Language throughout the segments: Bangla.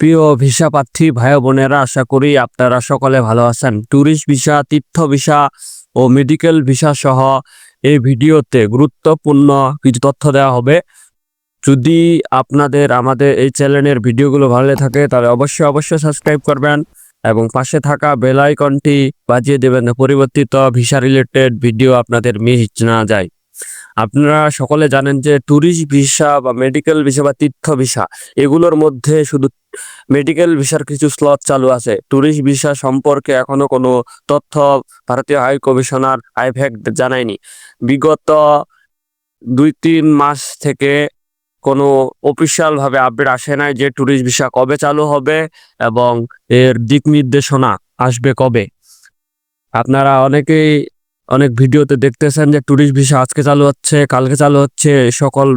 প্রিয় ভিসা প্রার্থী ভাই বোনেরা, আশা করি আপনারা সকলে ভালো আছেন। ট্যুরিস্ট ভিসা, তীর্থ ভিসা ও মেডিকেল ভিসা সহ এই ভিডিওতে গুরুত্বপূর্ণ কিছু তথ্য দেওয়া হবে। যদি আপনাদের আমাদের এই চ্যানেলের ভিডিওগুলো ভালো থাকে, তাহলে অবশ্যই অবশ্যই সাবস্ক্রাইব করবেন এবং পাশে থাকা বেল আইকনটি বাজিয়ে দেবেন পরিবর্তিত ভিসা রিলেটেড ভিডিও আপনাদের মিস না যায়। আপনারা সকলে জানেন যে ট্যুরিস্ট ভিসা বা মেডিকেল ভিসা বা তীর্থ ভিসা, এগুলোর মধ্যে শুধু মেডিকেল ভিসার কিছু স্লট চালু আছে। ট্যুরিস্ট ভিসা সম্পর্কে এখনও কোনো তথ্য ভারতীয় হাই কমিশনার আইভ্যাক জানায়নি। বিগত দুই তিন মাস থেকে কোনো অফিসিয়াল ভাবে আপডেট আসে নাই যে ট্যুরিস্ট ভিসা কবে চালু হবে এবং এর দিক নির্দেশনা আসবে কবে। আপনারা অনেকেই অনেক ভিডিওতে দেখতেছেন যে ট্যুরিস্ট ভিসা আজকে চালু হচ্ছে, কালকে চালু হচ্ছে সকল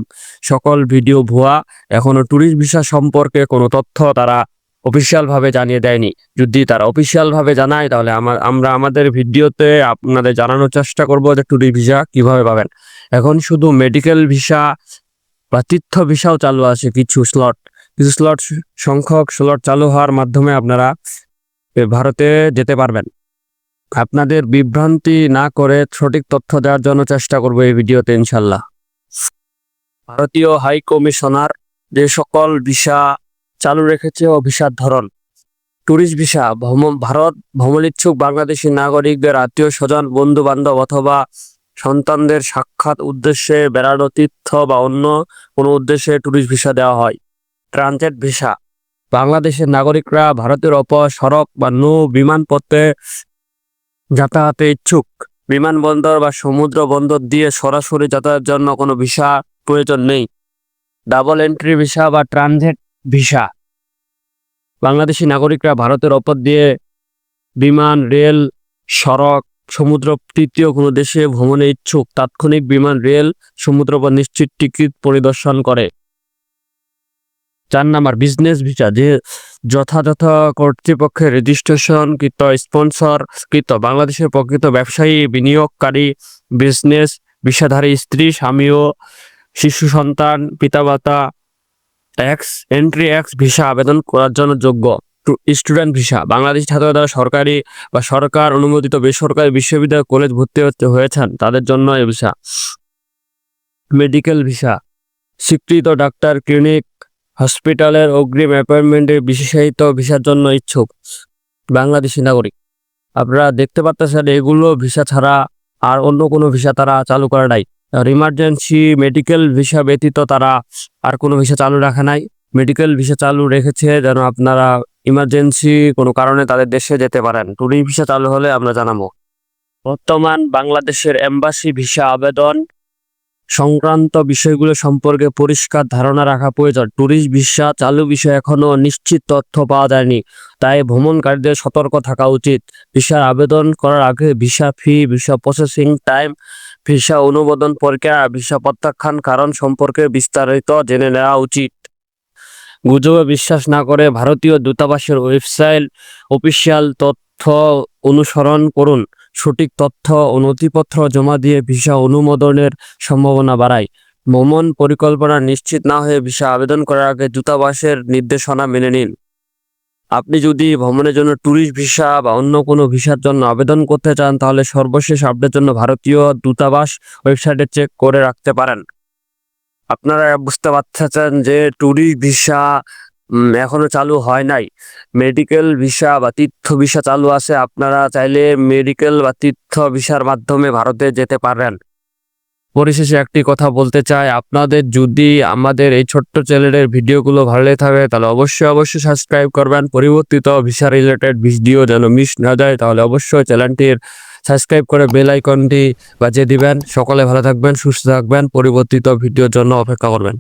সকল ভিডিও ভুয়া। এখনও ট্যুরিস্ট ভিসা সম্পর্কে কোনো তথ্য তারা অফিসিয়াল ভাবে জানিয়ে দেয়নি। যদি তারা অফিসিয়াল ভাবে জানায়, তাহলে আমার আমরা আমাদের ভিডিওতে আপনাদের জানানোর চেষ্টা করব যে ট্যুরিস্ট ভিসা কীভাবে পাবেন। এখন শুধু মেডিকেল ভিসা বা তীর্থ ভিসাও চালু আছে, কিছু স্লট কিছু স্লট সংখ্যক স্লট চালু হওয়ার মাধ্যমে আপনারা ভারতে যেতে পারবেন। আপনাদের বিভ্রান্তি না করে সঠিক তথ্য দেওয়ার জন্য চেষ্টা করব এই ভিডিওতে ইনশাল্লাহ ভারতীয় হাই কমিশনার যে সকল ভিসা চালু রেখেছে ও ভিসার ধরন, ট্যুরিস্ট ভিসা ভ্রমণ ভারত ভ্রমণ ইচ্ছুক বাংলাদেশি নাগরিকদের আত্মীয় স্বজন বন্ধু বান্ধব অথবা সন্তানদের সাক্ষাৎ উদ্দেশ্যে বেড়ানো তীর্থ বা অন্য কোনো উদ্দেশ্যে ট্যুরিস্ট ভিসা দেওয়া হয়। ট্রানজিট ভিসা, বাংলাদেশের নাগরিকরা ভারতের অপর সড়ক বা নৌ বিমানপথে যাতায়াতে ইচ্ছুক। বিমানবন্দর বা সমুদ্র বন্দর দিয়ে সরাসরি যাতায়াতের জন্য কোনো ভিসা প্রয়োজন নেই। ডাবল এন্ট্রি ভিসা বা ট্রানজিট ভিসা। বাংলাদেশি নাগরিকরা ভারতের ওপর দিয়ে বিমান, রেল, সড়ক, সমুদ্র তৃতীয় কোনো দেশে ভ্রমণে ইচ্ছুক তাৎক্ষণিক বিমান, রেল, সমুদ্র বা নিশ্চিত টিকিট পরিদর্শন করে। চার নাম্বার বিজনেস ভিসা যে যথাযথ কর্তৃপক্ষের রেজিস্ট্রেশন কৃত স্পন্সর কৃত বাংলাদেশের প্রকৃত ব্যবসায়ী, বিনিয়োগকারী বিজনেস ভিসাধারী স্ত্রী, স্বামী ও শিশু সন্তান, পিতামাতা এক্স এন্ট্রি এক্স ভিসা আবেদন করার জন্য যোগ্য স্টুডেন্ট ভিসা বাংলাদেশ ছাত্ররা যারা সরকারি বা সরকার অনুমোদিত বেসরকারি বিশ্ববিদ্যালয় কলেজ ভর্তি হতে হয়েছেন, তাদের জন্য এই ভিসা মেডিকেল ভিসা স্বীকৃত ডাক্তার ক্লিনিক হসপিটালের অগ্রিম অ্যাপয়েন্টমেন্টের বিশেষায়িত ভিসার জন্য ইচ্ছুক বাংলাদেশি নাগরিক। আপনারা দেখতে পাচ্ছেন, এগুলো ভিসা ছাড়া আর অন্য কোনো ভিসা তারা চালু করে নাই। আর ইমার্জেন্সি মেডিকেল ভিসা ব্যতীত তারা আর কোনো ভিসা চালু রাখে নাই। মেডিকেল ভিসা চালু রেখেছে যেন আপনারা ইমার্জেন্সি কোনো কারণে তাদের দেশে যেতে পারেন। ট্যুরিস্ট ভিসা চালু হলে আমরা জানাব। বর্তমান বাংলাদেশের এম্বাসি ভিসা আবেদন সংক্রান্ত বিষয়গুলো সম্পর্কে পরিষ্কার ধারণা রাখা প্রয়োজন। ট্যুরিস্ট ভিসা চালু বিষয়ে এখনও নিশ্চিত তথ্য পাওয়া যায়নি, তাই ভ্রমণকারীদের সতর্ক থাকা উচিত। ভিসার আবেদন করার আগে visa fee, visa processing time, visa অনুমোদন প্রক্রিয়া, ভিসা প্রত্যাখ্যান কারণ সম্পর্কে বিস্তারিত জেনে নেওয়া উচিত। গুজবে বিশ্বাস না করে ভারতীয় দূতাবাসের ওয়েবসাইট অফিসিয়াল তথ্য অনুসরণ করুন। সঠিক তথ্য ও নথিপত্র জমা দিয়ে ভিসা অনুমোদনের সম্ভাবনা বাড়ায়। ভ্রমণ পরিকল্পনা নিশ্চিত না হয়ে ভিসা আবেদন করার আগে দূতাবাসের নির্দেশনা মেনে নিন। আপনি যদি ভ্রমণের জন্য ট্যুরিস্ট ভিসা বা অন্য কোনো ভিসার জন্য আবেদন করতে চান, তাহলে সর্বশেষ আপডেটের জন্য ভারতীয় দূতাবাস ওয়েবসাইটে চেক করে রাখতে পারেন। আপনারা বুঝতে পারতেছেন যে ট্যুরিস্ট ভিসা এখনও চালু হয় নাই। মেডিকেল ভিসা বা তীর্থ ভিসা চালু আছে, আপনারা চাইলে মেডিকেল বা তীর্থ ভিসার মাধ্যমে ভারতে যেতে পারেন। পরিশেষে একটি কথা বলতে চাই, আপনাদের যদি আমাদের এই ছোট্ট চ্যানেলের ভিডিওগুলো ভালো লেগে থাকে, তাহলে অবশ্যই অবশ্যই সাবস্ক্রাইব করবেন। পরিবর্তিত ভিসা রিলেটেড ভিডিও যেন মিস না যায়, তাহলে অবশ্যই চ্যানেলটির সাবস্ক্রাইব করে বেল আইকনটি বাজিয়ে দিবেন। সকলে ভালো থাকবেন, সুস্থ থাকবেন। পরিবর্তিত ভিডিওর জন্য অপেক্ষা করবেন।